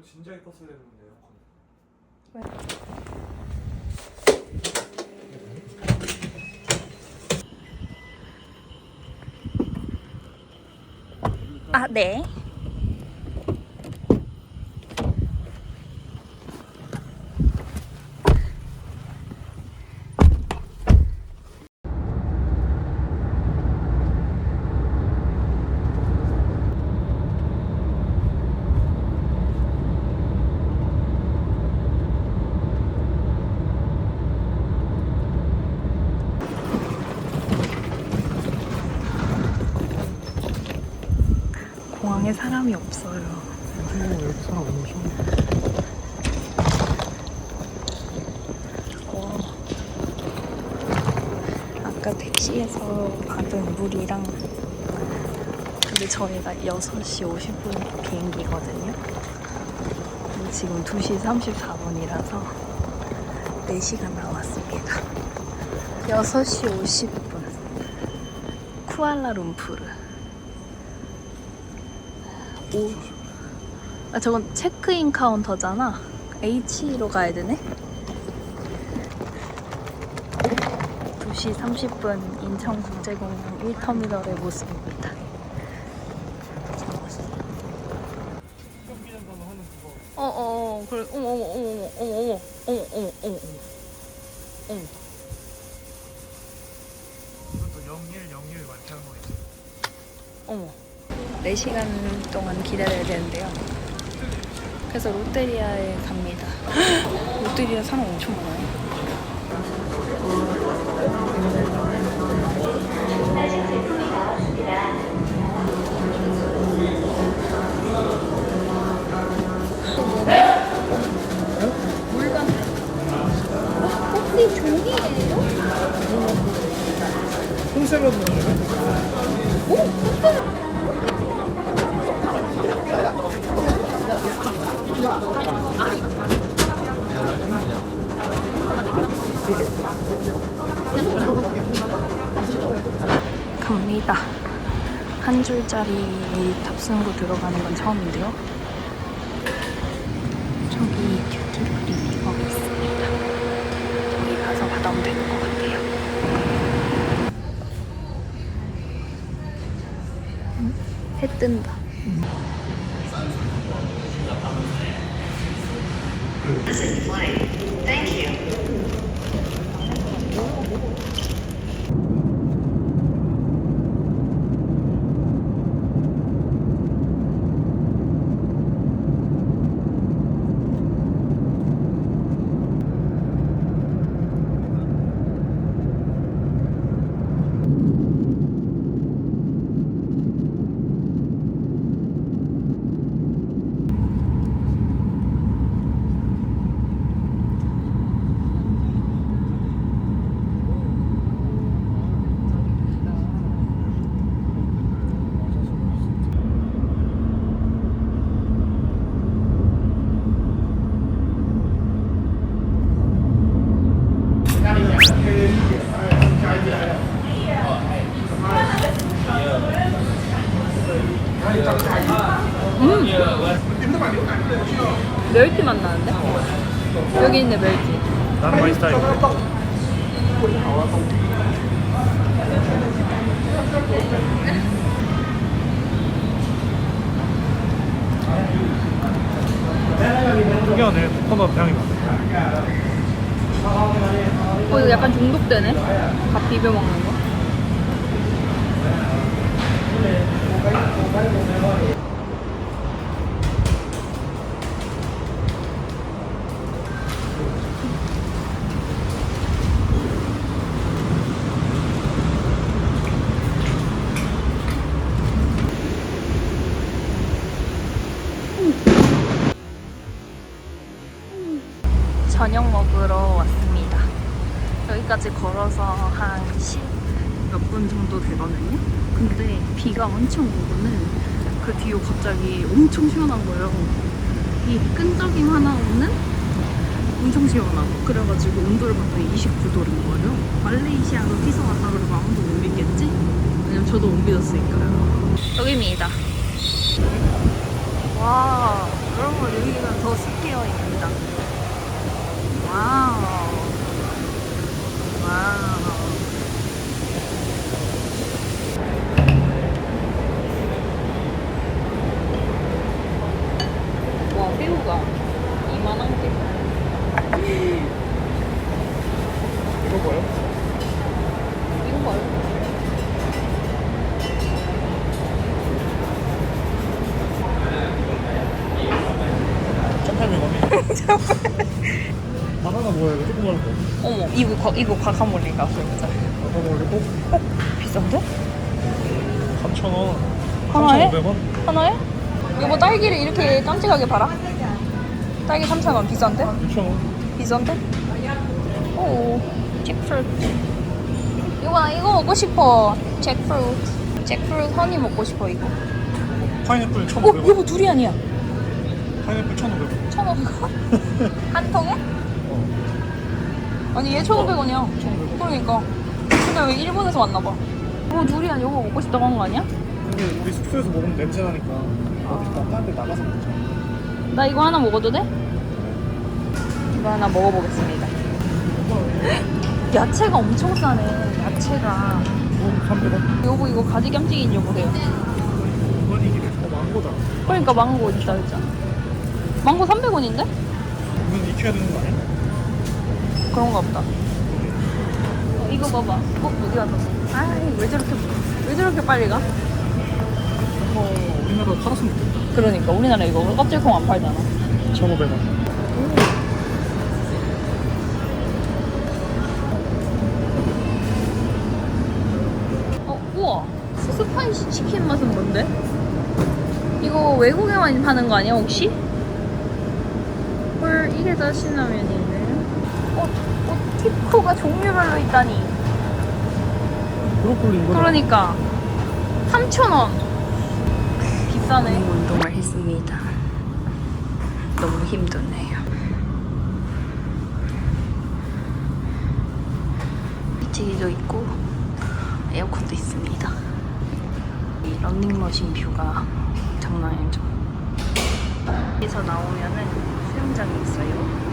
이걸 진작에 껐어야 되는데 에어컨. 아, 네. 공항에 사람이 없어요. 근데 여기 사람 엄청. 어, 아까 택시에서 받은 물이랑 근데 저희가 6시 50분 비행기거든요. 지금 2시 34분이라서 4시간 남았습니다. 6시 50분 쿠알라룸푸르 오. 아 저건 체크인 카운터잖아. H로 가야 되네. 2시 30분 인천국제공항 1터미널의 모습입니다. 어어어 그래 어머 어머 어머 어머 어머 어머 어머 어머 어머 어머 이것도 01, 01 많게 하는 거 있지. 어머 4시간 동안 기다려야 되는데요. 그래서 롯데리아에 갑니다. 롯데리아 사람 엄청 많아요. 100원짜리 탑승으로 들어가는 건 처음인데요. 저기 큐티 프림 이거 있습니다. 저기 가서 받아오면 되는 것 같아요. 음? 해 뜬다. 음. 멸치 맛 나는데? 여기 있네 멸치. 나는 마이 스타일. 특이하네. 코코넛 향이 나. 어 이거 약간 중독되네. 밥 비벼 먹는 거. 저녁 먹으러 왔습니다. 여기까지 걸어서 한 10몇 분 정도 되거든요. 근데 비가 엄청 오고는 그 뒤로 갑자기 엄청 시원한 거예요. 이 끈적임 하나 없는 엄청 시원하고 그래가지고 온도를 봤더니 29도인 거예요. 말레이시아로 피서 왔다 그러면 아무도 못 믿겠지? 왜냐면 저도 못 믿었으니까요. 여기입니다. 와, 여러분 여기가 더 스퀘어입니다. 와우. 와우. 와, 새우가 이만한 게. 이거 뭐요? 과- 이거 과카몰리가 진짜 아까 먹고 비싼데? 3,000원. 하나에? 3,500원? 하나에? 여보 딸기를 이렇게 깜찍하게 팔아? 딸기 3,000원 비싼데? 6,000원. 비싼데? 오, 잭프루트. 이거 나 이거 먹고 싶어. 잭프루트. 잭프루트 허니 먹고 싶어 이거. 파인애플 어, 1,500원. 여보 둘이 아니야. 파인애플 1,500원. 1,500원? 한 통에? 어. 아니 얘 1,500원이야. 1,500원. 그러니까. 근데 왜 일본에서 왔나 봐. 어, 둘이 아니야. 이거 먹고 싶다고 한 거 아니야? 근데 우리 숙소에서 먹으면 냄새 나니까 어디 딴데 나가서 먹자. 나 이거 하나 먹어도 돼? 이거 하나 먹어보겠습니다. 야채가 엄청 싸네. 야채가. 어, 300원. 여보 이거 가지 겸찍인 여보세요. 이건 이게 어, 망고다. 그러니까 망고 있다 했잖아. 망고 300원인데? 이건 익혀야 되는 거 아니야? 그런가 보다. 어, 이거 봐봐. 어, 어디 갔어? 아이, 왜 저렇게, 왜 저렇게 빨리 가? 어, 우리나라 팔았으면 좋겠다. 그러니까, 우리나라 이거 껍질콩 안 팔잖아. 1,500원. 어, 우와. 스파이시 치킨 맛은 뭔데? 이거 외국에만 파는 거 아니야, 혹시? 헐, 이게 다 신라면이네. 어, 어, 티코가 종류별로 있다니. 브로콜리 이거 그러니까. 3,000원. 비싸네. 운동을 했습니다. 너무 힘드네요. TV도 있고 에어컨도 있습니다. 이 런닝머신 뷰가 장난 아니죠. 여기서 나오면은 수영장이 있어요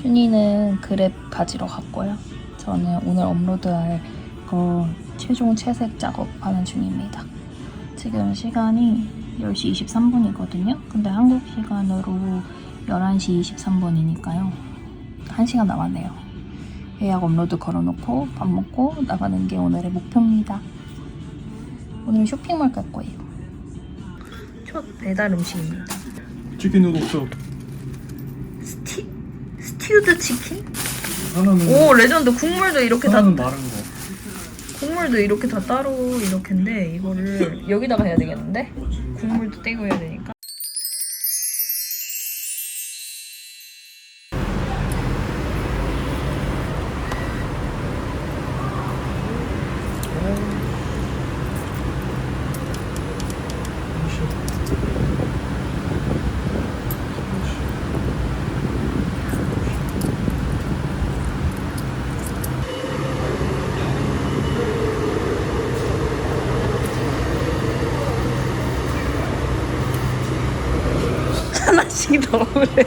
준이는 그랩 가지러 갔고요. 저는 오늘 업로드할 거 최종 채색 작업하는 중입니다. 지금 시간이 10시 23분이거든요. 근데 한국 시간으로 11시 23분이니까요. 1시간 남았네요. 예약 업로드 걸어놓고 밥 먹고 나가는 게 오늘의 목표입니다. 오늘 쇼핑몰 갈 거예요. 첫 배달 음식입니다. 치킨 스티, 스티우드 치킨? 하나는 오 레전드 국물도 이렇게 다 하나는 마른 거. 국물도 이렇게 다 따로 이렇게인데 이거를 여기다가 해야 되겠는데 국물도 떼고 해야 되니까 하나씩 넣으래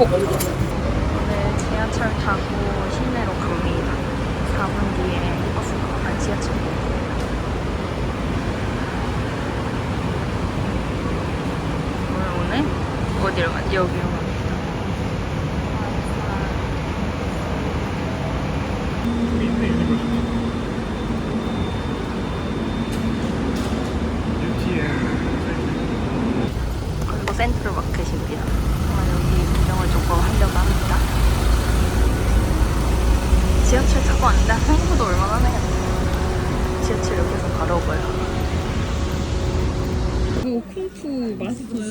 오늘 지하철 타고 시내로 갑니다. 4분 뒤에 버스가 아 지하철 오늘 오늘 어디로 가지? 여기로 갑니다 그리고 센트럴 마켓입니다. 정말 여기 구경을 조금 하려고 합니다. 지하철 타고 왔는데 한국도 얼마나 해요? 지하철 역에서 가려고요. 이거 쿵푸 마스터야.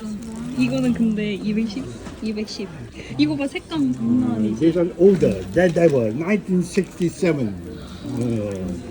이거는 근데 210? 210. 이거 봐 색감 장난 아니지. This one older. That that was 1967. Uh,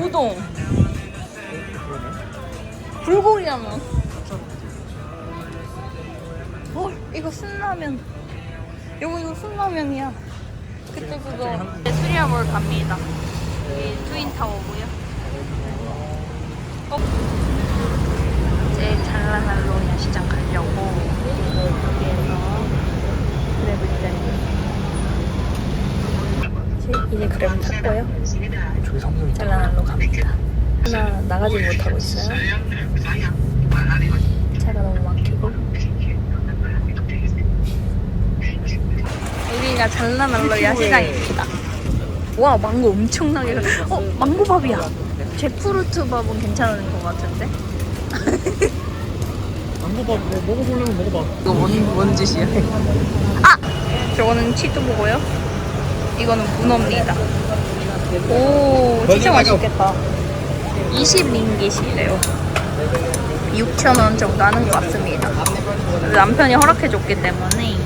우동. 불고기라면. 어, 이거 순라면. 이거 이거 순라면이야. 그때 그거 수리아 몰 갑니다. 여기 트윈타워고요. 어? 이제 잘라날로 야시장 가려고 여기에서 그랩을 기다리고 이제 그랩 탔고요 저기 삼성이 잘라날로 갑니다. 하나 나가지 못하고 있어요. 차가 너무 막히고. 여기가 잘라날로 야시장입니다. 와 망고 엄청나게. 어 망고밥이야. 잭프루트 밥은 괜찮은 것 같은데? 망고밥 뭐 먹어보려면 먹어봐. 이거 뭔, 뭔 짓이야? 아! 저거는 치즈보고요. 이거는 문어입니다. 오, 진짜 맛있겠다. 20링깃이래요. 6,000원 정도 하는 것 같습니다. 남편이 허락해줬기 때문에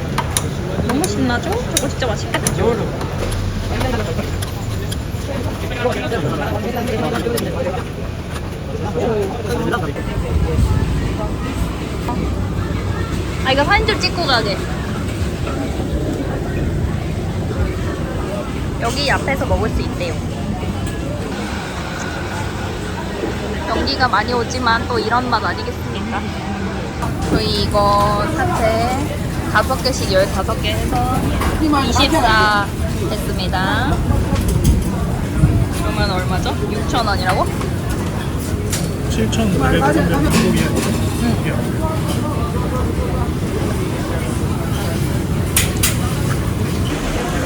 너무 신나죠? 저거 진짜 맛있겠죠? 아 이거 사진 좀 찍고 가게. 여기 앞에서 먹을 수 있대요. 연기가 많이 오지만 또 이런 맛 아니겠습니까? 저희 이거 사태 다섯 개씩 15개 해서 24 했습니다. 그러면 얼마죠? 6,000원이라고? 7,900원 한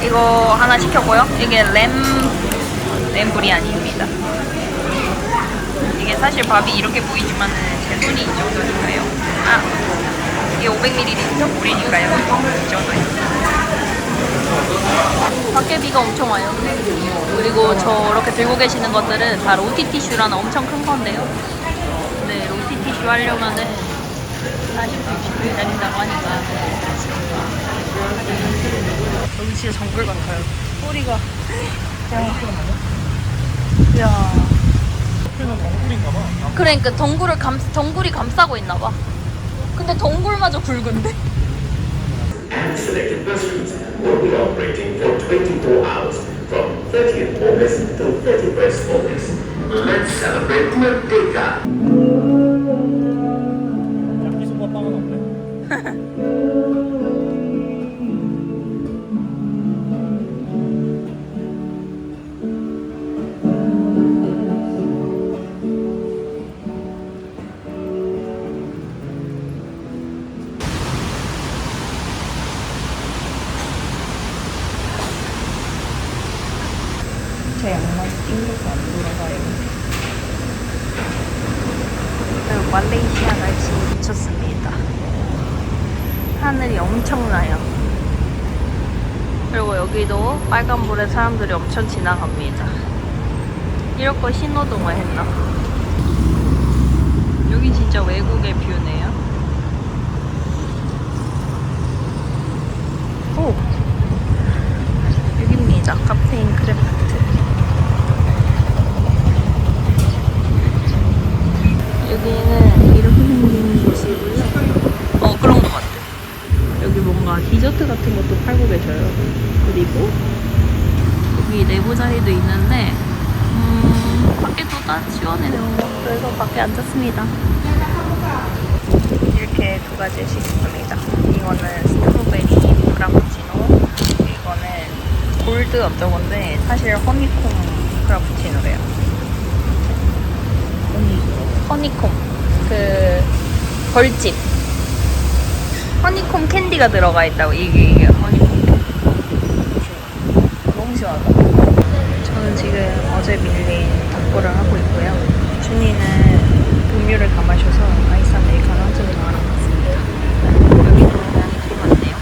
이거 하나 시켰고요. 이게 램, 램 브리안입니다. 이게 사실 밥이 이렇게 보이지만 제 손이 이 정도니까요. 아, 이게 500ml 물이니까요. 이 정도예요. 밖에 비가 엄청 와요. 그리고 저렇게 들고 계시는 것들은 다 로티 티슈라는 엄청 큰 건데요. 근데 로티 티슈 하려면은 40분 기다린다고 하니까 여기 진짜 정글 같아요. 소리가. 야. 야. 옆에는 덩굴인가 봐 그러니까 덩굴을 감, 덩굴이 감싸고 있나 봐. 근데 덩굴마저 굵은데? Selected buses will be operating for 24 hours from 30th August to 31st August. Let's celebrate Merdeka! 야끼소바 빵은 없네 말레이시아 날씨 미쳤습니다. 하늘이 엄청나요. 그리고 여기도 빨간불에 사람들이 엄청 지나갑니다. 이럴 거 신호등을 했나? 여기 진짜 외국의 뷰네요. 오! 여기입니다. 카페인 크래프트. 여기는 이렇게 생긴 곳이고요. 어, 그런 것 같아. 여기 뭔가 디저트 같은 것도 팔고 계셔요. 그리고 여기 내부 자리도 있는데, 음, 밖에 또다 시원해요. 그래서 밖에 앉았습니다. 이렇게 두 가지씩 있습니다. 이거는 스트로베리 프라푸치노, 이거는 골드 어쩌건데 사실 허니콤 프라푸치노래요. 허니콤. 그 벌집. 허니콤 캔디가 들어가 있다고 이게 이게 허니콤 너무 시원하다 저는 지금 어제 밀린 닭보를 하고 있고요. 준이는 음료를 다 마셔서 아이스 아메리카노 한잔더 하러 갔습니다 여기 동양이 되게 많네요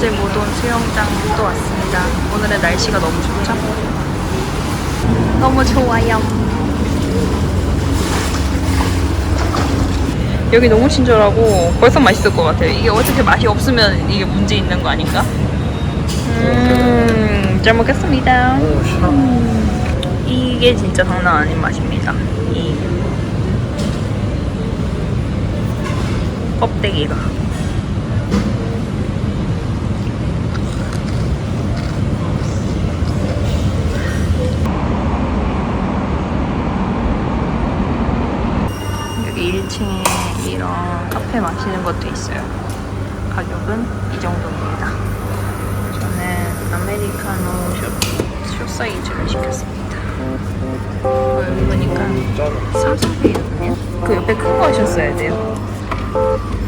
어제 못 온 수영장 또 왔습니다. 오늘은 날씨가 너무 좋죠? 너무 좋아요. 여기 너무 친절하고 벌써 맛있을 것 같아요. 이게 어떻게 맛이 없으면 이게 문제 있는 거 아닌가? 음, 잘 먹겠습니다. 음, 이게 진짜 장난 아닌 맛입니다. 이 껍데기가. 큰 거 하셨어야 돼요.